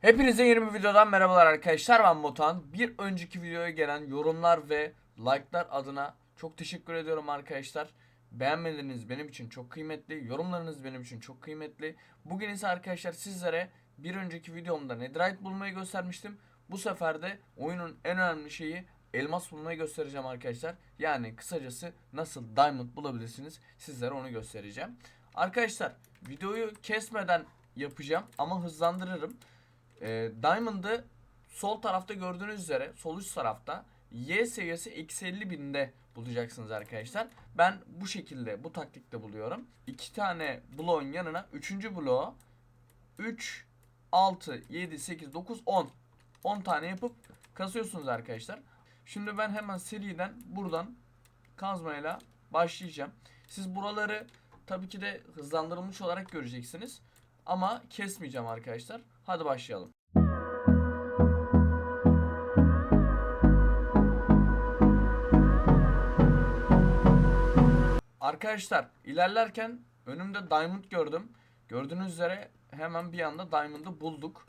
Hepinize yeni bir videodan merhabalar arkadaşlar ben Botan. Bir önceki videoya gelen yorumlar ve like'lar adına çok teşekkür ediyorum arkadaşlar. Beğenmeleriniz benim için çok kıymetli, yorumlarınız benim için çok kıymetli. Bugün ise arkadaşlar sizlere bir önceki videomda Netherite bulmayı göstermiştim. Bu sefer de oyunun en önemli şeyi elmas bulmayı göstereceğim arkadaşlar. Yani kısacası nasıl diamond bulabilirsiniz sizlere onu göstereceğim. Arkadaşlar videoyu kesmeden yapacağım ama hızlandırırım. Ee, Diamond'ı sol tarafta gördüğünüz üzere sol üst tarafta Y seviyesi eksi 50 binde bulacaksınız arkadaşlar. Ben bu şekilde bu taktikte buluyorum. İki tane bloğun yanına üçüncü bloğu 3, 6, 7, 8, 9, 10 10 tane yapıp kasıyorsunuz arkadaşlar. Şimdi ben hemen seriden buradan kazmayla başlayacağım. Siz buraları tabii ki de hızlandırılmış olarak göreceksiniz. Ama kesmeyeceğim arkadaşlar. Hadi başlayalım. Arkadaşlar ilerlerken önümde diamond gördüm. Gördüğünüz üzere hemen bir anda diamond'ı bulduk.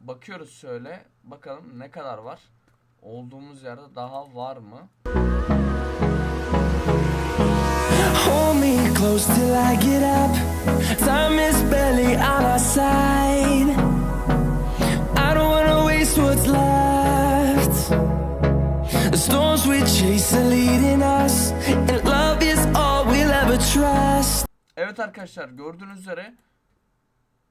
Bakıyoruz şöyle. Bakalım ne kadar var. Olduğumuz yerde daha var mı? Hold me close till I get up. Time is barely on our side. Storms we chase are leading us, and love is all we'll ever trust. Evet arkadaşlar gördüğünüz üzere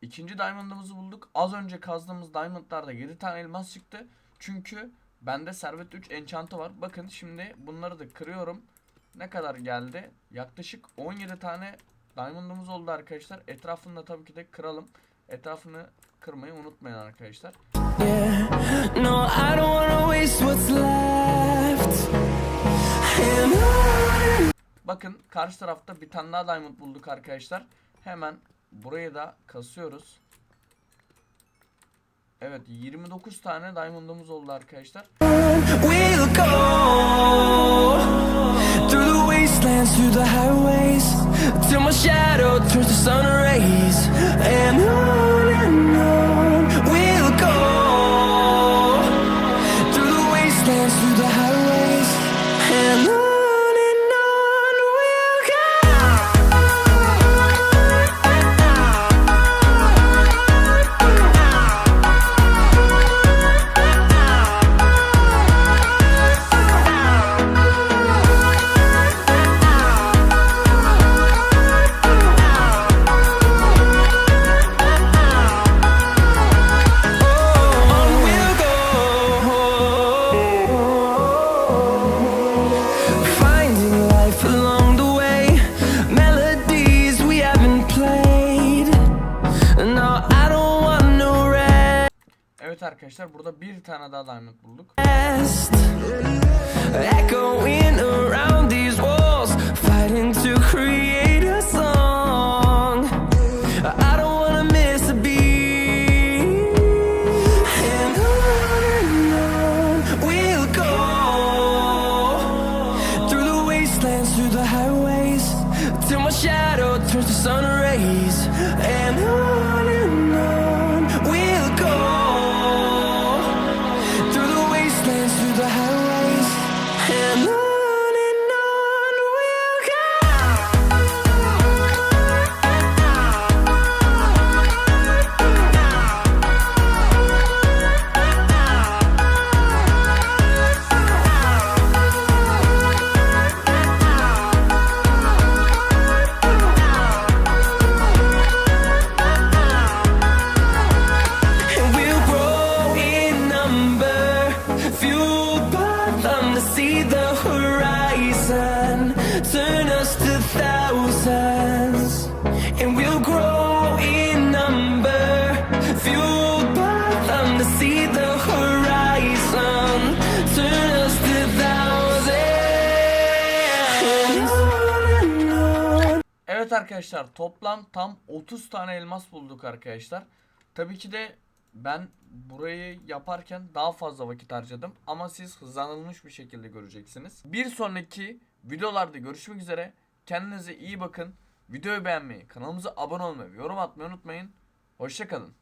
ikinci diamond'ımızı bulduk. Az önce kazdığımız diamond'larda 7 tane elmas çıktı. Çünkü bende servet 3 enchant'ı var. Bakın şimdi bunları da kırıyorum. Ne kadar geldi? Yaklaşık 17 tane diamond'ımız oldu arkadaşlar. Etrafını da tabii ki de kıralım. Etrafını kırmayı unutmayın arkadaşlar. Yeah, Bakın karşı tarafta bir tane daha diamond bulduk arkadaşlar. Hemen burayı da kasıyoruz. Evet 29 tane diamond'ımız oldu arkadaşlar. We'll go Evet arkadaşlar burada bir tane daha diamond bulduk. I till my shadow turns to sun rays. And on Evet arkadaşlar toplam tam 30 tane elmas bulduk arkadaşlar. Tabii ki de ben burayı yaparken daha fazla vakit harcadım ama siz hızlanılmış bir şekilde göreceksiniz. Bir sonraki videolarda görüşmek üzere. Kendinize iyi bakın. Videoyu beğenmeyi, kanalımıza abone olmayı, yorum atmayı unutmayın. Hoşçakalın.